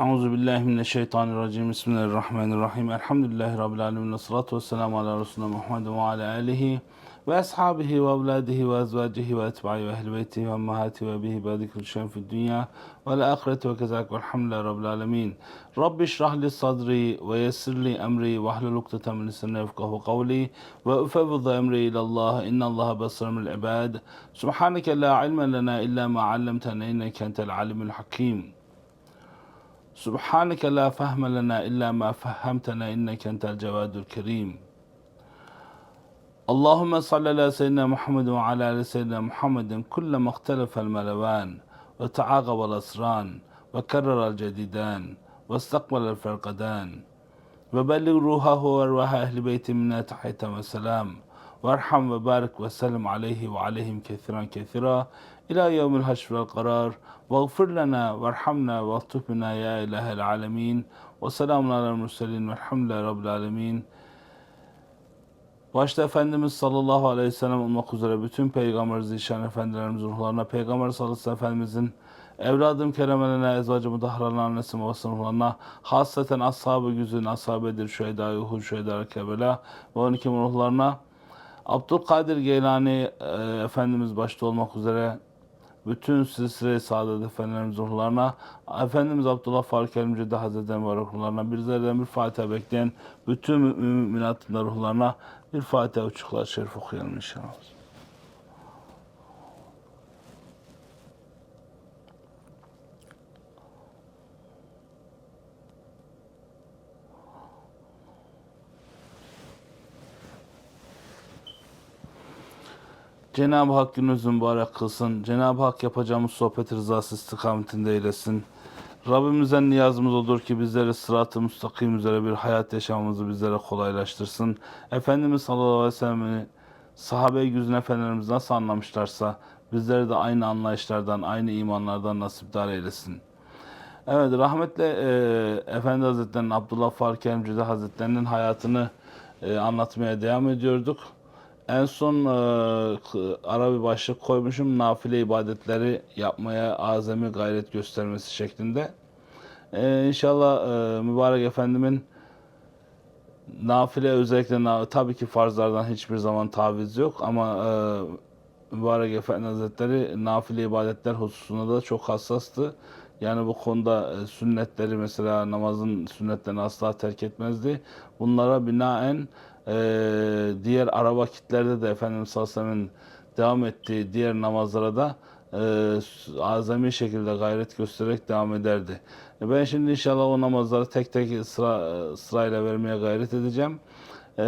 أعوذ بالله من الشيطان الرجيم بسم الله الرحمن الرحيم الحمد لله رب العالمين والصلاة والسلام على رسولنا محمد وعلى آله وأصحابه وأولاده وأزواجه وأتباعه وأهل بيته وأمهاته وأبيه بارك كل شيء في الدنيا والآخرة وكذلك والحمد لله رب العالمين رب اشرح لي صدري ويسر لي أمري واحلل عقدة من لساني يفقه قولي وأفوض أمري إلى الله إن الله بصر من العباد سبحانك لا علم لنا إلا ما علمتنا إنك أنت العالم الحكيم سبحانك لا فهم لنا إلا ما فهمتنا إنك أنت الجواد الكريم. اللهم صل على سيدنا محمد وعلى آل سيدنا محمد كلما اختلف الملوان وتعاقب الأسران وكرر الجديدان واستقبل الفرقدان. وبلغ روحه وأرواح أهل بيت منا تحية وسلام وارحم وبارك وسلم عليه وعليهم كثيرا كثيرا إلى يوم الحشر والقرار واغفر لنا وارحمنا واغفر بنا يا إله العالمين وسلام على المرسلين والحمد لله رب العالمين Başta Efendimiz sallallahu aleyhi ve sellem olmak üzere bütün Peygamber zişan efendilerimiz ruhlarına, Peygamber sallallahu aleyhi ve sellem Efendimizin evladım keremelerine, ezvacı mudahralarına, annesi babasının ruhlarına, hasreten ashab-ı güzün, ashab-ı edir, şühedâ-i Uhud, şühedâ-i Kebela ve 12 ruhlarına, Abdülkadir Geylani e, Efendimiz başta olmak üzere bütün silsile saadet efendilerimiz ruhlarına, Efendimiz Abdullah Faruk Elimcide Hazretleri Mübarek ruhlarına, bizlerden bir Fatiha bekleyen bütün mümin müminatın ruhlarına bir Fatiha uçuklar şerif okuyalım inşallah. Cenab-ı Hak gününüzü mübarek kılsın. Cenab-ı Hak yapacağımız sohbet rızası istikametinde eylesin. Rabbimizden niyazımız odur ki bizleri sırat-ı müstakim üzere bir hayat yaşamamızı bizlere kolaylaştırsın. Efendimiz sallallahu aleyhi ve sellem'i sahabe-i efendilerimiz nasıl anlamışlarsa bizleri de aynı anlayışlardan, aynı imanlardan nasipdar eylesin. Evet, rahmetli e, Efendi Hazretleri'nin, Abdullah Faruk Elimcide Hazretleri'nin hayatını e, anlatmaya devam ediyorduk. En son e, ara bir başlık koymuşum. Nafile ibadetleri yapmaya azami gayret göstermesi şeklinde. E, inşallah e, Mübarek Efendimin nafile özellikle na- tabii ki farzlardan hiçbir zaman taviz yok ama e, Mübarek Efendi Hazretleri nafile ibadetler hususunda da çok hassastı. Yani bu konuda e, sünnetleri mesela namazın sünnetlerini asla terk etmezdi. Bunlara binaen e, diğer ara vakitlerde de Efendimiz sallallahu devam ettiği diğer namazlara da e, azami şekilde gayret göstererek devam ederdi. E, Ben şimdi inşallah o namazları tek tek sıra sırayla vermeye gayret edeceğim. E,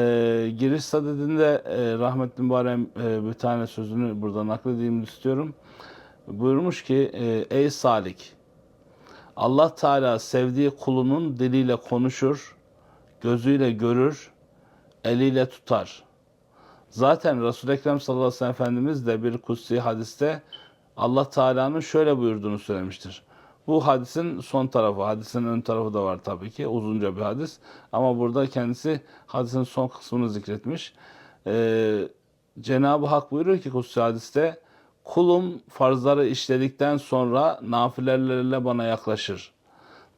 giriş sadedinde e, rahmetli Mübarem e, bir tane sözünü burada nakledeyim istiyorum. Buyurmuş ki e, ey salik Allah Teala sevdiği kulunun diliyle konuşur, gözüyle görür, eliyle tutar. Zaten Resul-i Ekrem sallallahu aleyhi ve sellem Efendimiz de bir kutsi hadiste Allah Teala'nın şöyle buyurduğunu söylemiştir. Bu hadisin son tarafı, hadisin ön tarafı da var tabii ki. Uzunca bir hadis. Ama burada kendisi hadisin son kısmını zikretmiş. Ee, Cenab-ı Hak buyuruyor ki kutsi hadiste kulum farzları işledikten sonra nafilelerle bana yaklaşır.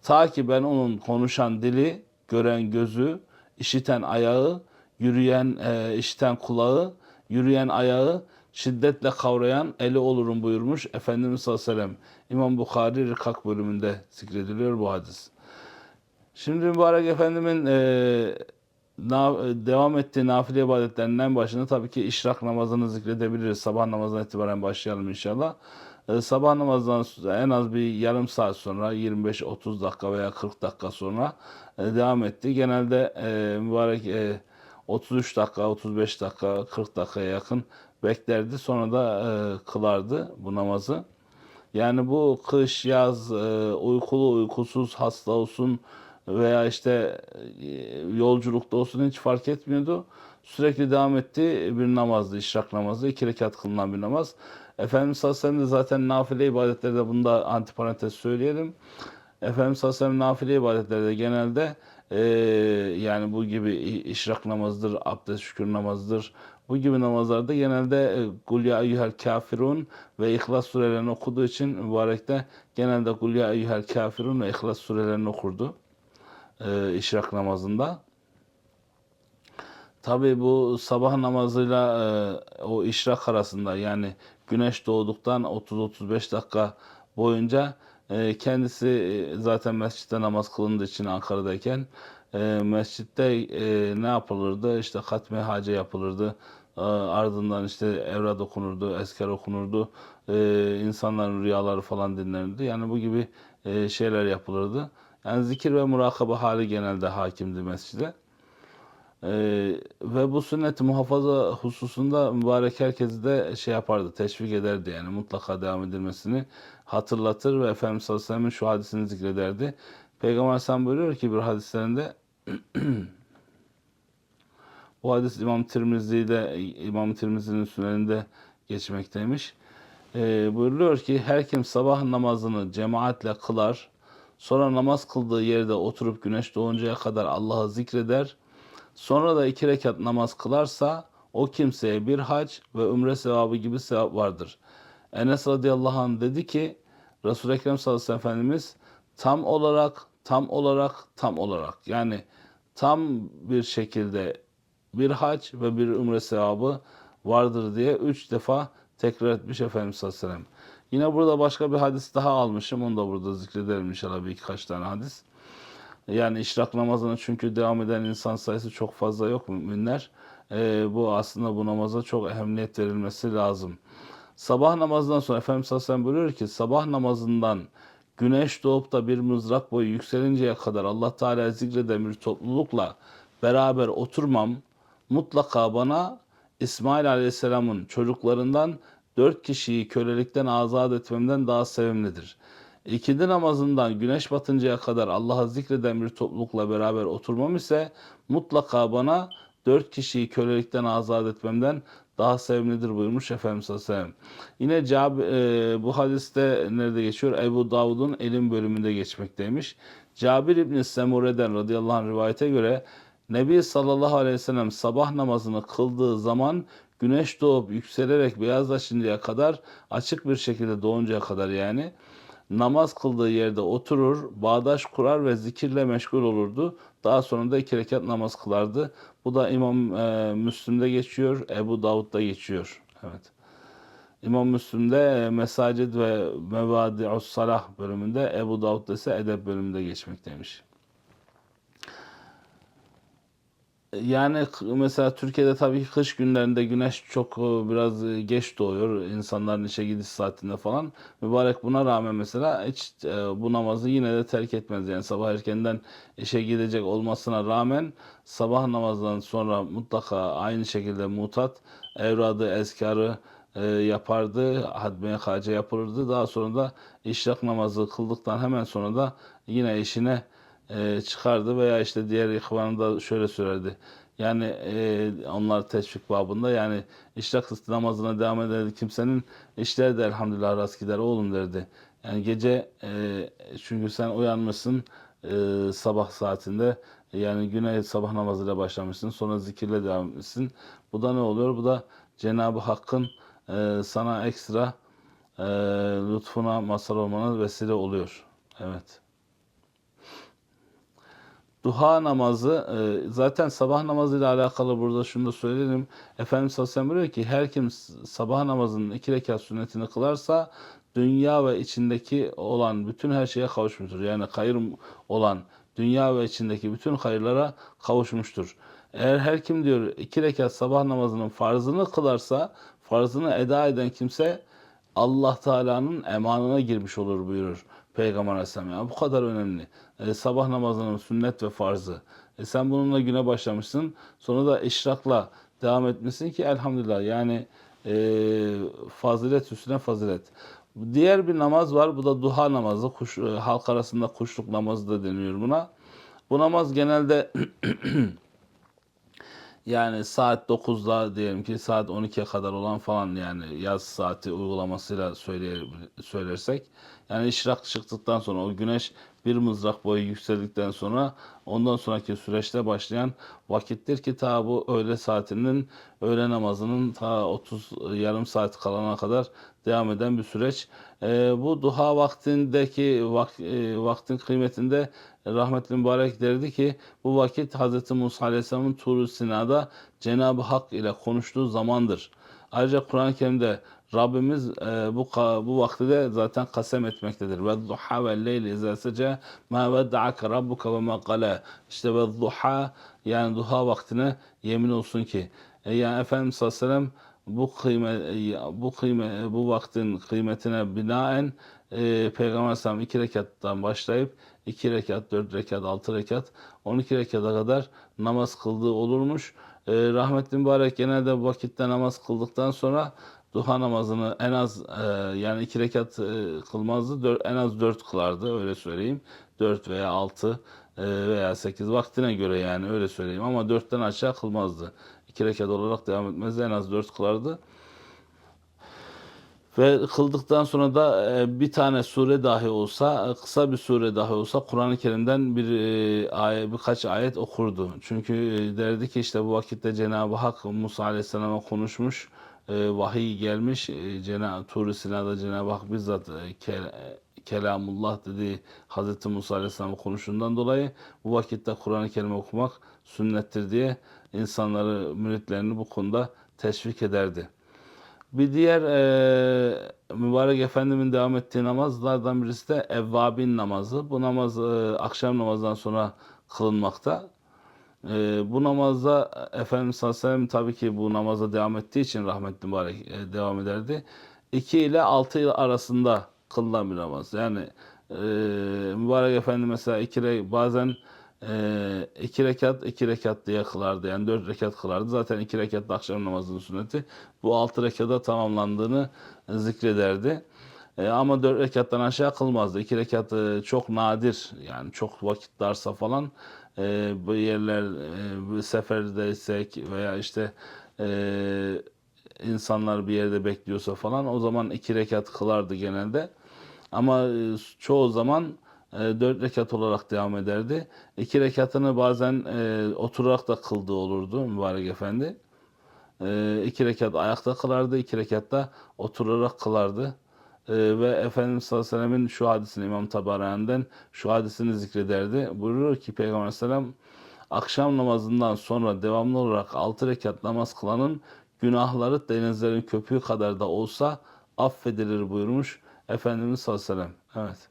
Ta ki ben onun konuşan dili, gören gözü, işiten ayağı, yürüyen, e, işiten kulağı, yürüyen ayağı, şiddetle kavrayan eli olurum buyurmuş Efendimiz sallallahu aleyhi ve sellem. İmam Bukhari Rikak bölümünde zikrediliyor bu hadis. Şimdi mübarek efendimin e, na- devam ettiği nafile ibadetlerinden başında tabii ki işrak namazını zikredebiliriz. Sabah namazına itibaren başlayalım inşallah. E, sabah namazından en az bir yarım saat sonra 25-30 dakika veya 40 dakika sonra e, devam etti. Genelde e, mübarek e, 33 dakika, 35 dakika, 40 dakikaya yakın beklerdi. Sonra da e, kılardı bu namazı. Yani bu kış, yaz, e, uykulu, uykusuz, hasta olsun veya işte e, yolculukta olsun hiç fark etmiyordu. Sürekli devam ettiği bir namazdı, işrak namazı. iki rekat kılınan bir namaz. Efendimiz sallallahu aleyhi ve sellem de zaten nafile ibadetlerde bunu da antiparantez söyleyelim. Efendimiz sallallahu aleyhi ve sellem nafile ibadetlerde genelde e, yani bu gibi işrak namazıdır, abdest şükür namazıdır. Bu gibi namazlarda genelde e, Kul ya eyyuhel kafirun ve İhlas surelerini okuduğu için mübarek de genelde Kul ya eyyuhel kafirun ve İhlas surelerini okurdu e, işrak namazında. Tabi bu sabah namazıyla e, o işrak arasında yani güneş doğduktan 30-35 dakika boyunca kendisi e, zaten mescitte namaz kılındığı için Ankara'dayken e, mescitte e, ne yapılırdı? İşte katme hace yapılırdı. E, ardından işte evrad okunurdu, esker okunurdu. E, insanların rüyaları falan dinlenirdi. Yani bu gibi şeyler yapılırdı. Yani zikir ve murakaba hali genelde hakimdi mescide. Ee, ve bu sünnet muhafaza hususunda mübarek herkesi de şey yapardı, teşvik ederdi yani mutlaka devam edilmesini hatırlatır ve Efendimiz sallallahu aleyhi ve sellem'in şu hadisini zikrederdi. Peygamber Aleyhisselam buyuruyor ki bir hadislerinde bu hadis İmam Tirmizi'de İmam Tirmizi'nin süneninde geçmekteymiş. Ee, buyuruluyor ki her kim sabah namazını cemaatle kılar, sonra namaz kıldığı yerde oturup güneş doğuncaya kadar Allah'ı zikreder, Sonra da iki rekat namaz kılarsa o kimseye bir hac ve umre sevabı gibi sevap vardır. Enes radıyallahu anh dedi ki Resul-i Ekrem sallallahu aleyhi ve sellem Efendimiz tam olarak, tam olarak, tam olarak yani tam bir şekilde bir hac ve bir umre sevabı vardır diye üç defa tekrar etmiş Efendimiz sallallahu aleyhi ve sellem. Yine burada başka bir hadis daha almışım. Onu da burada zikredelim inşallah bir kaç tane hadis. Yani işrak namazına çünkü devam eden insan sayısı çok fazla yok müminler. Ee, bu aslında bu namaza çok ehemmiyet verilmesi lazım. Sabah namazından sonra Efendimiz sallallahu aleyhi ve sellem buyuruyor ki sabah namazından güneş doğup da bir mızrak boyu yükselinceye kadar Allah Teala zikreden bir toplulukla beraber oturmam mutlaka bana İsmail Aleyhisselam'ın çocuklarından dört kişiyi kölelikten azat etmemden daha sevimlidir. İkindi namazından güneş batıncaya kadar Allah'ı zikreden bir toplulukla beraber oturmam ise mutlaka bana dört kişiyi kölelikten azat etmemden daha sevimlidir buyurmuş Efendimiz sallallahu aleyhi ve sellem. Yine Cab e, bu hadiste nerede geçiyor? Ebu Davud'un elim bölümünde geçmekteymiş. Cabir İbni Semure'den radıyallahu anh rivayete göre Nebi sallallahu aleyhi ve sellem sabah namazını kıldığı zaman güneş doğup yükselerek beyazlaşıncaya kadar açık bir şekilde doğuncaya kadar yani namaz kıldığı yerde oturur, bağdaş kurar ve zikirle meşgul olurdu. Daha sonra da iki rekat namaz kılardı. Bu da İmam e, Müslim'de geçiyor, Ebu Davud'da geçiyor. Evet. İmam Müslim'de e, Mesacid ve Mevadi'us Salah bölümünde, Ebu Davud'da ise Edeb bölümünde geçmekteymiş. Yani mesela Türkiye'de tabii kış günlerinde güneş çok e, biraz e, geç doğuyor. insanların işe gidiş saatinde falan. Mübarek buna rağmen mesela hiç e, bu namazı yine de terk etmez. Yani sabah erkenden işe gidecek olmasına rağmen sabah namazından sonra mutlaka aynı şekilde mutat, evradı, ezkarı yapardı. Hadme hace yapılırdı. Daha sonra da işrak namazı kıldıktan hemen sonra da yine işine e, çıkardı veya işte diğer ihvanı da şöyle söylerdi. Yani e, onlar teşvik babında yani işrak namazına devam eden kimsenin işleri de elhamdülillah rast gider oğlum derdi. Yani gece e, çünkü sen uyanmışsın e, sabah saatinde yani güne sabah namazıyla başlamışsın sonra zikirle devam etmişsin. Bu da ne oluyor? Bu da Cenab-ı Hakk'ın e, sana ekstra e, lütfuna mazhar olmana vesile oluyor. Evet. Duha namazı e, zaten sabah namazıyla alakalı burada şunu da söyleyelim. Efendimiz sallallahu aleyhi ve sellem buyuruyor ki her kim sabah namazının iki rekat sünnetini kılarsa dünya ve içindeki olan bütün her şeye kavuşmuştur. Yani hayır olan dünya ve içindeki bütün hayırlara kavuşmuştur. Eğer her kim diyor iki rekat sabah namazının farzını kılarsa farzını eda eden kimse Allah Teala'nın emanına girmiş olur buyurur Peygamber Aleyhisselam. Yani bu kadar önemli. E, sabah namazının sünnet ve farzı. E, sen bununla güne başlamışsın. Sonra da işrakla devam etmişsin ki elhamdülillah. Yani e, fazilet üstüne fazilet. Diğer bir namaz var. Bu da duha namazı. Kuş, e, halk arasında kuşluk namazı da deniyor buna. Bu namaz genelde Yani saat 9'da diyelim ki saat 12'ye kadar olan falan yani yaz saati uygulamasıyla söyle, söylersek. Yani işrak çıktıktan sonra o güneş bir mızrak boyu yükseldikten sonra ondan sonraki süreçte başlayan vakittir ki ta bu öğle saatinin öğle namazının ta 30 yarım saat kalana kadar devam eden bir süreç. Ee, bu duha vaktindeki vak, e, vaktin kıymetinde rahmetli mübarek derdi ki bu vakit Hz. Musa Aleyhisselam'ın Tur-u Sina'da Cenab-ı Hak ile konuştuğu zamandır. Ayrıca Kur'an-ı Kerim'de Rabbimiz e, bu bu vakti de zaten kasem etmektedir. Ve duha ve leyli izâ seca ma vedda'ake rabbuke ve ma qala. İşte ve duha yani duha vaktine yemin olsun ki. E, yani Efendimiz sallallahu aleyhi ve sellem bu kıyme bu kıyme bu vaktin kıymetine binaen e, Peygamber Aleyhisselam iki rekattan başlayıp iki rekat, dört rekat, altı rekat, 12 rekata kadar namaz kıldığı olurmuş. E, rahmetli mübarek genelde bu vakitte namaz kıldıktan sonra duha namazını en az e, yani iki rekat e, kılmazdı, dör- en az dört kılardı öyle söyleyeyim. Dört veya altı e, veya sekiz vaktine göre yani öyle söyleyeyim ama dörtten aşağı kılmazdı. İki rekat olarak devam etmezdi en az dört kılardı. Ve kıldıktan sonra da e, bir tane sure dahi olsa, e, kısa bir sure dahi olsa Kur'an-ı Kerim'den bir e, ayet, birkaç ayet okurdu. Çünkü derdi ki işte bu vakitte Cenab-ı Hak Musa Aleyhisselam'a konuşmuş, vahiy gelmiş. Cenab-ı Tur-i Sina'da Cenab-ı Hak bizzat Kelamullah dediği Hz. Musa Aleyhisselam'a konuştuğundan dolayı bu vakitte Kur'an-ı Kerim okumak sünnettir diye insanları, müritlerini bu konuda teşvik ederdi. Bir diğer e, mübarek efendimin devam ettiği namazlardan birisi de evvabin namazı. Bu namaz e, akşam namazdan sonra kılınmakta. E, bu namazda Efendimiz sallallahu aleyhi ve sellem tabii ki bu namaza devam ettiği için rahmetli mübarek e, devam ederdi. 2 ile 6 yıl arasında kılınan bir namaz. Yani e, mübarek efendi mesela iki re- bazen e, iki rekat iki rekat diye kılardı. Yani dört rekat kılardı. Zaten iki rekat da akşam namazının sünneti. Bu altı rekata tamamlandığını zikrederdi. E, ama dört rekattan aşağı kılmazdı. İki rekat e, çok nadir yani çok vakit darsa falan e, bu yerler e, bir seferdeysek veya işte e, insanlar bir yerde bekliyorsa falan o zaman iki rekat kılardı genelde. Ama e, çoğu zaman e, dört rekat olarak devam ederdi. İki rekatını bazen e, oturarak da kıldığı olurdu mübarek efendi. E, iki rekat ayakta kılardı, iki rekat da oturarak kılardı. E, ve Efendimiz sallallahu aleyhi ve sellemin şu hadisini İmam Tabarani'den şu hadisini zikrederdi. Buyurur ki Peygamber aleyhisselam akşam namazından sonra devamlı olarak altı rekat namaz kılanın günahları denizlerin köpüğü kadar da olsa affedilir buyurmuş Efendimiz sallallahu aleyhi ve sellem. Evet.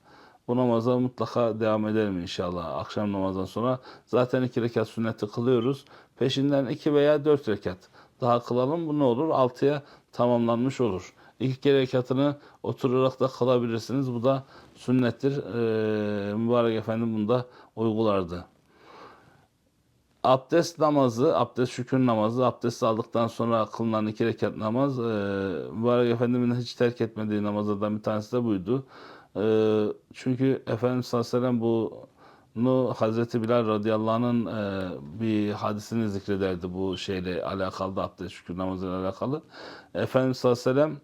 Bu namaza mutlaka devam edelim inşallah. Akşam namazdan sonra zaten iki rekat sünneti kılıyoruz. Peşinden iki veya dört rekat daha kılalım. Bu ne olur? Altıya tamamlanmış olur. İlk rekatını oturarak da kılabilirsiniz. Bu da sünnettir. Ee, mübarek Efendim bunu da uygulardı. Abdest namazı, abdest şükür namazı, abdest aldıktan sonra kılınan iki rekat namaz, e, Mübarek Efendimiz'in hiç terk etmediği namazlardan bir tanesi de buydu. E, çünkü Efendimiz sallallahu aleyhi sellem bunu Hazreti Bilal radıyallahu anh'ın e, bir hadisini zikrederdi bu şeyle alakalı da abdest şükür namazıyla alakalı. Efendimiz sallallahu aleyhi ve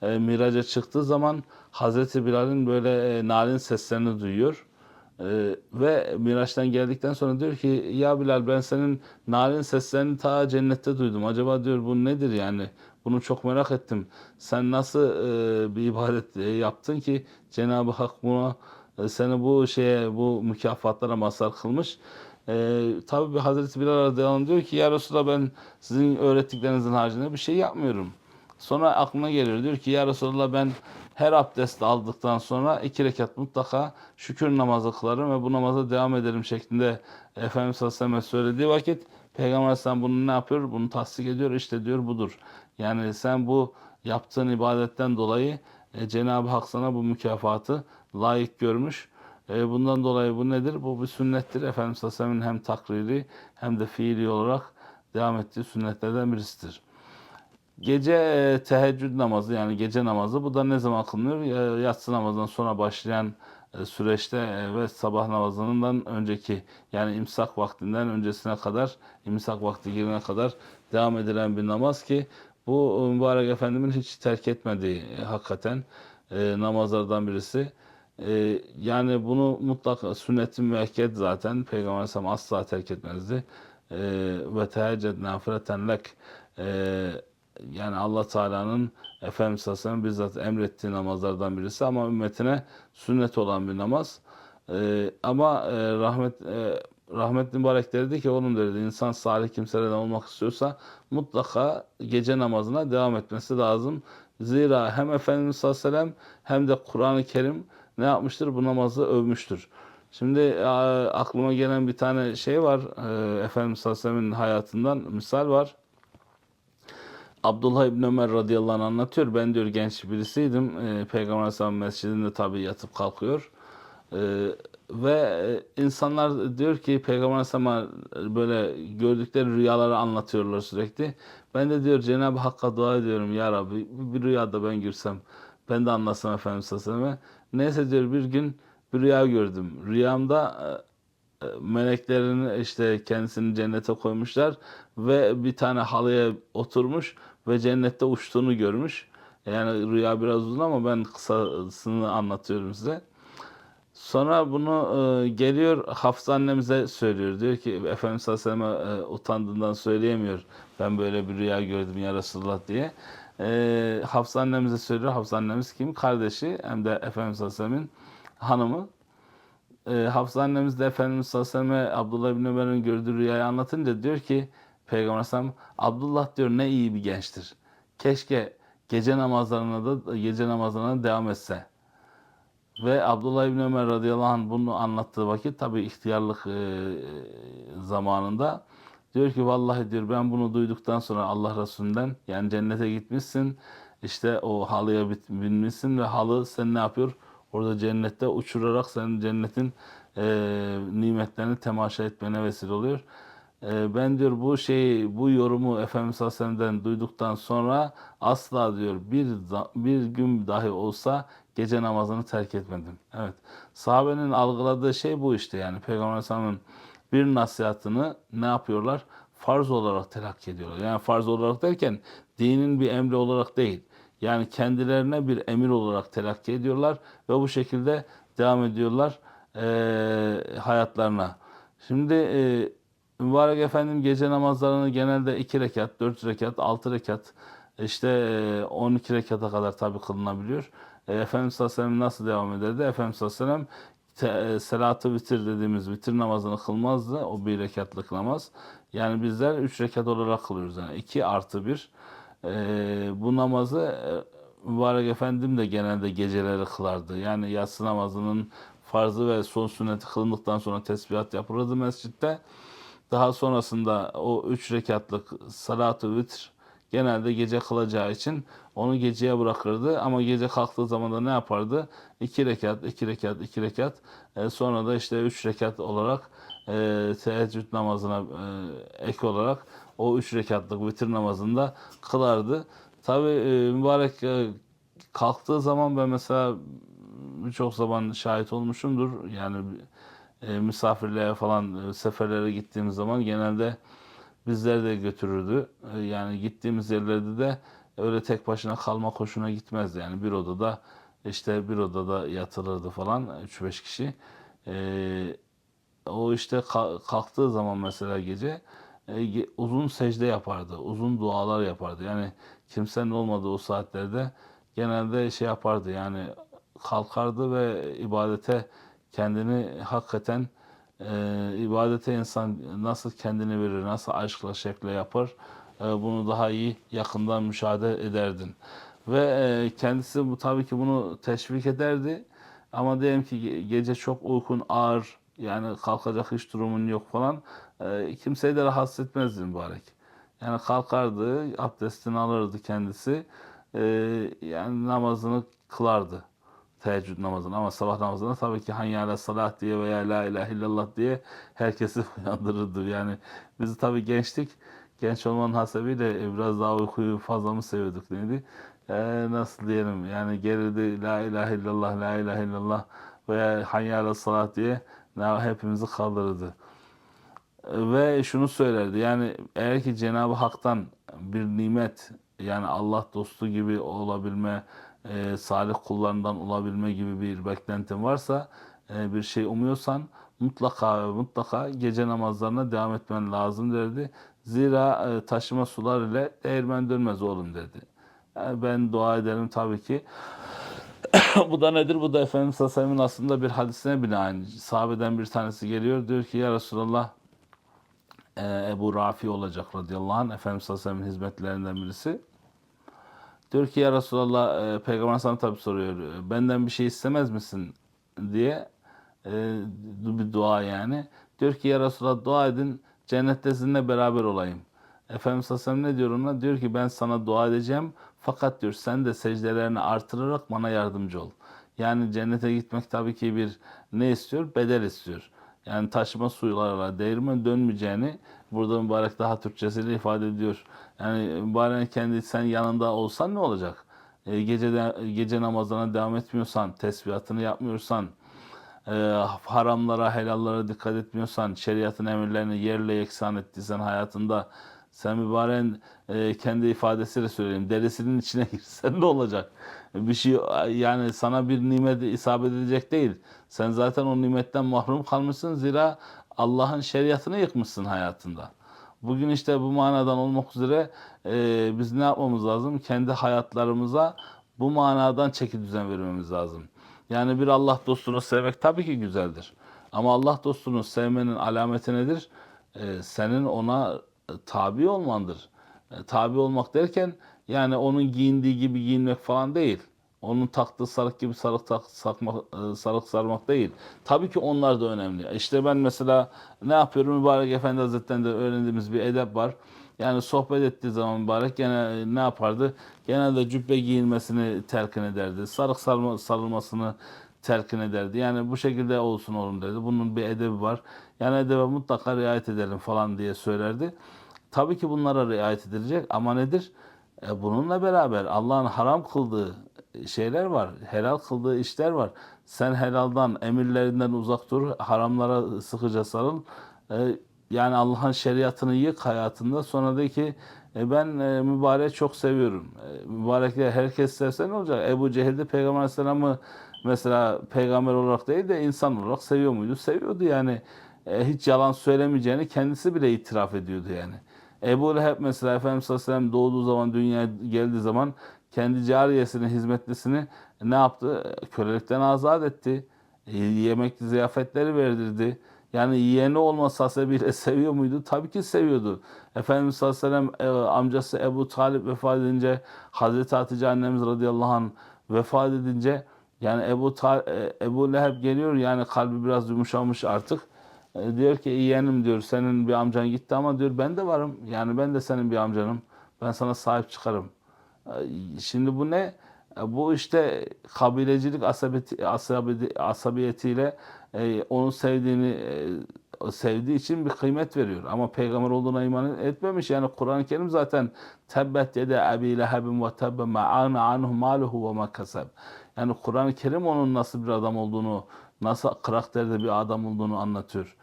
sellem e, miraca çıktığı zaman Hazreti Bilal'in böyle e, narin seslerini duyuyor. Ee, ve Miraç'tan geldikten sonra diyor ki ya Bilal ben senin narin seslerini ta cennette duydum. Acaba diyor bu nedir yani? Bunu çok merak ettim. Sen nasıl e, bir ibadet e, yaptın ki Cenab-ı Hak buna e, seni bu şeye bu mükafatlara mazhar kılmış. E, tabii Hazreti Bilal radıyallahu diyor ki ya Resulallah ben sizin öğrettiklerinizin haricinde bir şey yapmıyorum. Sonra aklına gelir diyor ki ya Resulallah ben her abdest aldıktan sonra iki rekat mutlaka şükür namazı kılarım ve bu namaza devam ederim şeklinde Efendimiz sallallahu aleyhi ve sellem söylediği vakit Peygamber aleyhisselam bunu ne yapıyor? Bunu tasdik ediyor. İşte diyor budur. Yani sen bu yaptığın ibadetten dolayı e, Cenab-ı Hak sana bu mükafatı layık görmüş. E, bundan dolayı bu nedir? Bu bir sünnettir. Efendimiz sallallahu aleyhi ve sellem'in hem takriri hem de fiili olarak devam ettiği sünnetlerden birisidir. Gece e, teheccüd namazı yani gece namazı bu da ne zaman kılınıyor? E, Yatsı namazından sonra başlayan e, süreçte e, ve sabah namazından önceki yani imsak vaktinden öncesine kadar imsak vakti girene kadar devam edilen bir namaz ki bu mübarek efendimin hiç terk etmediği e, hakikaten e, namazlardan birisi. E, yani bunu mutlaka sünnet-i müekked zaten Peygamber Aleyhisselam asla terk etmezdi. E, ve tehecced nafileten lek e, yani Allah Teala'nın Efendimiz Aleyhisselam bizzat emrettiği namazlardan birisi ama ümmetine sünnet olan bir namaz. E, ama e, rahmet e, rahmetli mübarek derdi ki oğlum derdi insan salih kimselerden olmak istiyorsa mutlaka gece namazına devam etmesi lazım. Zira hem Efendimiz sallallahu aleyhi ve sellem hem de Kur'an-ı Kerim ne yapmıştır? Bu namazı övmüştür. Şimdi e, aklıma gelen bir tane şey var. E, Efendimiz sallallahu aleyhi ve sellem'in hayatından misal var. Abdullah İbni Ömer radıyallahu anh anlatıyor. Ben diyor genç birisiydim. E, Peygamber Aleyhisselam mescidinde tabii yatıp kalkıyor. E, ve e, insanlar diyor ki Peygamber Aleyhisselam'a böyle gördükleri rüyaları anlatıyorlar sürekli. Ben de diyor Cenab-ı Hakk'a dua ediyorum. Ya Rabbi bir rüyada ben görsem ben de anlatsam Efendimiz sallallahu aleyhi ve selleme. Neyse diyor bir gün bir rüya gördüm. Rüyamda e, e, meleklerin işte kendisini cennete koymuşlar ve bir tane halıya oturmuş ve cennette uçtuğunu görmüş. Yani rüya biraz uzun ama ben kısasını anlatıyorum size. Sonra bunu e, geliyor Hafsa annemize söylüyor. Diyor ki Efendimiz Aleyhisselam'a e, utandığından söyleyemiyor. Ben böyle bir rüya gördüm ya Resulullah diye. Hafsa annemize söylüyor. Hafsa annemiz kim? Kardeşi hem de Efendimiz Aleyhisselam'ın hanımı. E, Hafsa annemiz de Efendimiz sallallahu Abdullah bin Ömer'in gördüğü rüyayı anlatınca diyor ki Peygamber Aleyhisselam Abdullah diyor ne iyi bir gençtir. Keşke gece namazlarına da gece namazlarına devam etse. Ve Abdullah İbni Ömer radıyallahu anh bunu anlattığı vakit tabi ihtiyarlık e, zamanında diyor ki vallahi diyor ben bunu duyduktan sonra Allah Resulü'nden yani cennete gitmişsin işte o halıya binmişsin ve halı sen ne yapıyor? Orada cennette uçurarak senin cennetin e, nimetlerini temaşa etmene vesile oluyor. E, ben diyor bu şeyi, bu yorumu Efendimiz Aleyhisselam'dan duyduktan sonra asla diyor bir bir gün dahi olsa gece namazını terk etmedim. Evet. Sahabenin algıladığı şey bu işte yani Peygamber Aleyhisselam'ın bir nasihatını ne yapıyorlar? Farz olarak telakki ediyorlar. Yani farz olarak derken dinin bir emri olarak değil. Yani kendilerine bir emir olarak telakki ediyorlar ve bu şekilde devam ediyorlar e, hayatlarına. Şimdi e, Mübarek Efendim gece namazlarını genelde 2 rekat, 4 rekat, 6 rekat, işte e, 12 rekata kadar tabi kılınabiliyor. E, Efendimiz sallallahu aleyhi ve sellem nasıl devam ederdi? Efendimiz sallallahu aleyhi ve sellem selatı vitir dediğimiz vitir namazını kılmazdı. O bir rekatlık namaz. Yani bizler 3 rekat olarak kılıyoruz. Yani 2 artı 1. E, bu namazı e, Mübarek Efendim de genelde geceleri kılardı. Yani yatsı namazının farzı ve son sünneti kılındıktan sonra tesbihat yapılırdı mescitte. Daha sonrasında o üç rekatlık salatı vitr genelde gece kılacağı için onu geceye bırakırdı. Ama gece kalktığı zaman da ne yapardı? İki rekat, iki rekat, iki rekat. E, sonra da işte üç rekat olarak e, teheccüd namazına e, ek olarak o üç rekatlık vitir namazında kılardı. Tabi e, mübarek e, kalktığı zaman ben mesela birçok zaman şahit olmuşumdur. Yani e, misafirliğe falan e, seferlere gittiğimiz zaman genelde bizler de götürürdü. E, yani gittiğimiz yerlerde de öyle tek başına kalma hoşuna gitmezdi. Yani bir odada işte bir odada yatılırdı falan 3-5 kişi. E, o işte kalktığı zaman mesela gece uzun secde yapardı. Uzun dualar yapardı. Yani kimsenin olmadığı o saatlerde genelde şey yapardı yani kalkardı ve ibadete kendini hakikaten e, ibadete insan nasıl kendini verir, nasıl aşkla şekle yapar e, bunu daha iyi yakından müşahede ederdin. Ve e, kendisi bu tabii ki bunu teşvik ederdi. Ama diyelim ki gece çok uykun ağır, yani kalkacak hiç durumun yok falan. E, kimseyi de rahatsız etmezdi mübarek. Yani kalkardı, abdestini alırdı kendisi. E, yani namazını kılardı teheccüd namazını ama sabah namazını tabii ki hayyâle salat diye veya la ilahe illallah diye herkesi uyandırırdı. Yani biz tabii gençtik. Genç olmanın hasebiyle biraz daha uykuyu fazla mı seviyorduk neydi? Ee, nasıl diyelim yani geride la ilahe illallah la ilahe illallah veya hayyâle salat diye ne- hepimizi kaldırırdı. Ve şunu söylerdi yani eğer ki Cenab-ı Hak'tan bir nimet yani Allah dostu gibi olabilme, e, salih kullarından olabilme gibi bir beklentin varsa, e, bir şey umuyorsan mutlaka ve mutlaka gece namazlarına devam etmen lazım derdi. Zira e, taşıma sular ile değirmen dönmez oğlum dedi. Yani ben dua ederim tabii ki. Bu da nedir? Bu da Efendimiz sallallahu aslında bir hadisine binaen sahabeden bir tanesi geliyor. Diyor ki ya Resulallah e, Ebu Rafi olacak radıyallahu anh. Efendimiz sallallahu hizmetlerinden birisi. Diyor ki ya Resulallah e, Peygamber sana tabi soruyor. e, Benden bir şey istemez misin diye e, bir dua yani. Diyor ki ya Resulallah dua edin cennette sizinle beraber olayım. Efendimiz sallallahu ne diyor ona? Diyor ki ben sana dua edeceğim fakat diyor sen de secdelerini artırarak bana yardımcı ol. Yani cennete gitmek tabii ki bir ne istiyor? Bedel istiyor. Yani taşıma suylarla değirmen dönmeyeceğini burada mübarek daha Türkçesiyle ifade ediyor. Yani mübarek kendi sen yanında olsan ne olacak? E, gecede, gece namazlarına devam etmiyorsan, tesbihatını yapmıyorsan, e, haramlara, helallara dikkat etmiyorsan, şeriatın emirlerini yerle yeksan ettiysen hayatında, sen mübaren e, kendi ifadesiyle söyleyeyim, derisinin içine girsen ne olacak? Bir şey yani sana bir nimet isabet edecek değil. Sen zaten o nimetten mahrum kalmışsın zira Allah'ın şeriatını yıkmışsın hayatında. Bugün işte bu manadan olmak üzere e, biz ne yapmamız lazım? Kendi hayatlarımıza bu manadan çeki düzen vermemiz lazım. Yani bir Allah dostunu sevmek tabii ki güzeldir. Ama Allah dostunu sevmenin alameti nedir? E, senin ona tabi olmandır. E, tabi olmak derken yani onun giyindiği gibi giyinmek falan değil. Onun taktığı sarık gibi sarık tak, sakmak, e, sarık sarmak değil. Tabii ki onlar da önemli. İşte ben mesela ne yapıyorum? Mübarek Efendi Hazretleri'nde öğrendiğimiz bir edep var. Yani sohbet ettiği zaman mübarek gene ne yapardı? Genelde cübbe giyinmesini telkin ederdi. Sarık sarma, sarılmasını telkin ederdi. Yani bu şekilde olsun oğlum dedi. Bunun bir edebi var. Yani edebe mutlaka riayet edelim falan diye söylerdi. Tabii ki bunlara riayet edilecek ama nedir? E, bununla beraber Allah'ın haram kıldığı şeyler var. Helal kıldığı işler var. Sen helaldan, emirlerinden uzak dur. Haramlara sıkıca sarıl. E, yani Allah'ın şeriatını yık hayatında. Sonra de ki e, ben e, mübarek çok seviyorum. E, mübarekle herkes sevse ne olacak? Ebu Cehil de Peygamber Aleyhisselam'ı mesela peygamber olarak değil de insan olarak seviyor muydu? Seviyordu yani. E, hiç yalan söylemeyeceğini kendisi bile itiraf ediyordu yani. Ebu Leheb mesela Efendimiz sallallahu doğduğu zaman, dünyaya geldiği zaman kendi cariyesini, hizmetlisini ne yaptı? Kölelikten azat etti. E, Yemek ziyafetleri verdirdi. Yani yeğeni olmasa bile seviyor muydu? Tabii ki seviyordu. Efendimiz sallallahu aleyhi ve sellem e, amcası Ebu Talip vefat edince Hazreti Hatice annemiz radıyallahu anh vefat edince yani Ebu, Ta- e, Ebu Leheb geliyor yani kalbi biraz yumuşamış artık. E, diyor ki yeğenim diyor senin bir amcan gitti ama diyor ben de varım. Yani ben de senin bir amcanım. Ben sana sahip çıkarım. E, Şimdi bu ne? E, Bu işte kabilecilik asabiyeti, asabiyeti, asabiyetiyle e, onun sevdiğini e, sevdiği için bir kıymet veriyor. Ama peygamber olduğuna iman etmemiş. Yani Kur'an-ı Kerim zaten tebbet yede ebi lehebin ve tebbe ma'ana anhu maluhu ve ma kasab. Yani Kur'an-ı Kerim onun nasıl bir adam olduğunu, nasıl karakterde bir adam olduğunu anlatıyor.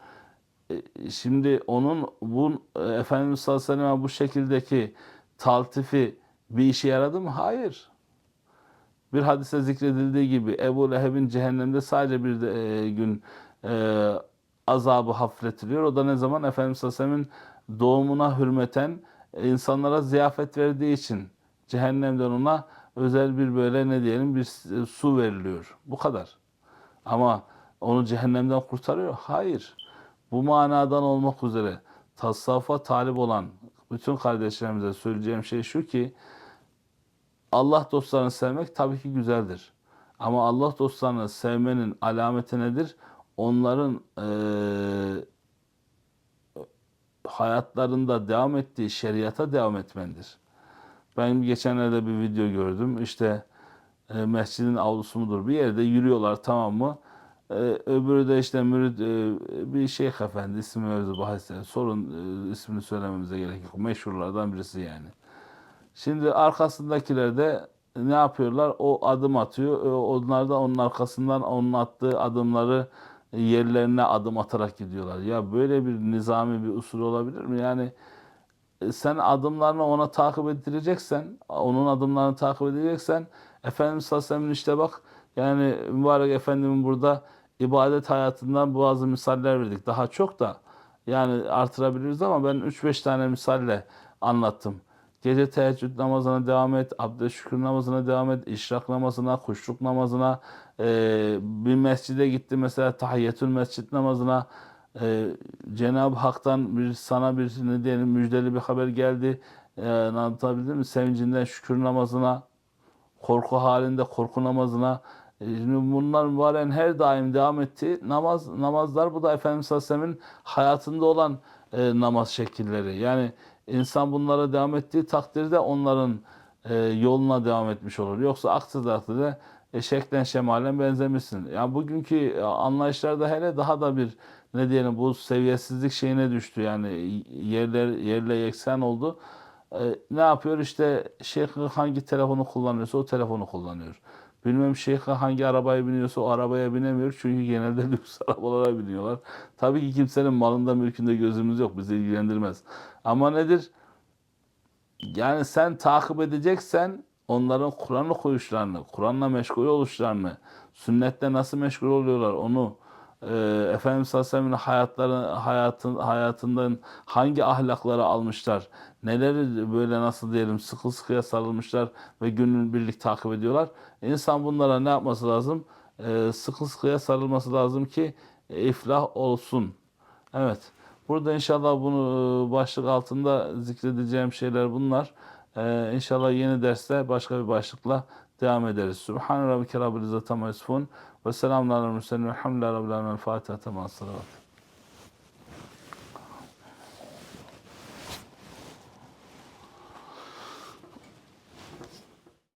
E, Şimdi onun bu e, Efendimiz sallallahu aleyhi ve sellem'e bu şekildeki taltifi bir işe yaradı mı? Hayır. Bir hadise zikredildiği gibi Ebu Leheb'in cehennemde sadece bir de, e, gün e, azabı hafifletiliyor. O da ne zaman? Efendimiz sallallahu aleyhi ve sellem'in doğumuna hürmeten insanlara ziyafet verdiği için cehennemden ona özel bir böyle ne diyelim bir su veriliyor. Bu kadar. Ama onu cehennemden kurtarıyor. Hayır. Bu manadan olmak üzere tasavvufa talip olan bütün kardeşlerimize söyleyeceğim şey şu ki Allah dostlarını sevmek tabii ki güzeldir. Ama Allah dostlarını sevmenin alameti nedir? Onların eee, hayatlarında devam ettiği şeriata devam etmendir. Ben geçenlerde bir video gördüm. İşte e, mescidin avlusu mudur bir yerde yürüyorlar tamam mı? E, öbürü de işte mürid e, bir şeyh efendi ismi mevzu bahis sorun e, ismini söylememize gerek yok. Meşhurlardan birisi yani. Şimdi arkasındakiler de ne yapıyorlar? O adım atıyor. E, Onlar da onun arkasından onun attığı adımları yerlerine adım atarak gidiyorlar. Ya böyle bir nizami bir usul olabilir mi? Yani sen adımlarını ona takip ettireceksen, onun adımlarını takip edeceksen Efendimiz sallallahu işte bak yani mübarek efendimin burada ibadet hayatından bazı misaller verdik. Daha çok da yani artırabiliriz ama ben 3-5 tane misalle anlattım. Gece teheccüd namazına devam et, abdest şükür namazına devam et, işrak namazına, kuşluk namazına, e, bir mescide gitti mesela tahiyyetül mescid namazına, e, Cenab-ı Hak'tan bir sana bir ne diyelim müjdeli bir haber geldi. E, anlatabildim mi? Sevincinden şükür namazına, korku halinde korku namazına. E, Şimdi bunlar mübaren her daim devam etti. Namaz namazlar bu da Efendimiz sallallahu aleyhi ve sellem'in hayatında olan e, namaz şekilleri. Yani insan bunlara devam ettiği takdirde onların e, yoluna devam etmiş olur. Yoksa aksi takdirde e, şeklen şemalen benzemişsin. Yani bugünkü e, anlayışlarda hele daha da bir ne diyelim bu seviyesizlik şeyine düştü. Yani yerler yerle yeksen oldu. E, ne yapıyor? İşte şeyh hangi telefonu kullanıyorsa o telefonu kullanıyor. Bilmem şeyh hangi arabaya biniyorsa o arabaya binemiyor. Çünkü genelde lüks arabalara biniyorlar. Tabii ki kimsenin malında mülkünde gözümüz yok. Bizi ilgilendirmez. Ama nedir? Yani sen takip edeceksen onların Kur'an okuyuşlarını, Kur'an'la meşgul oluşlarını, sünnette nasıl meşgul oluyorlar onu e, Efendimiz sallallahu aleyhi ve sellem'in hayatları, hayatın, hayatından hangi ahlakları almışlar, neleri böyle nasıl diyelim sıkı sıkıya sarılmışlar ve günün birlik takip ediyorlar. İnsan bunlara ne yapması lazım? E, sıkı sıkıya sarılması lazım ki e, iflah olsun. Evet. Burada inşallah bunu e, başlık altında zikredeceğim şeyler bunlar. Ee, inşallah yeni derste başka bir başlıkla devam ederiz. Subhan rabbike rabbil izzati amma ve selamun aleyhi ve sellem. Elhamdülillahi rabbil alemin. Fatiha. Tamam. Salavat.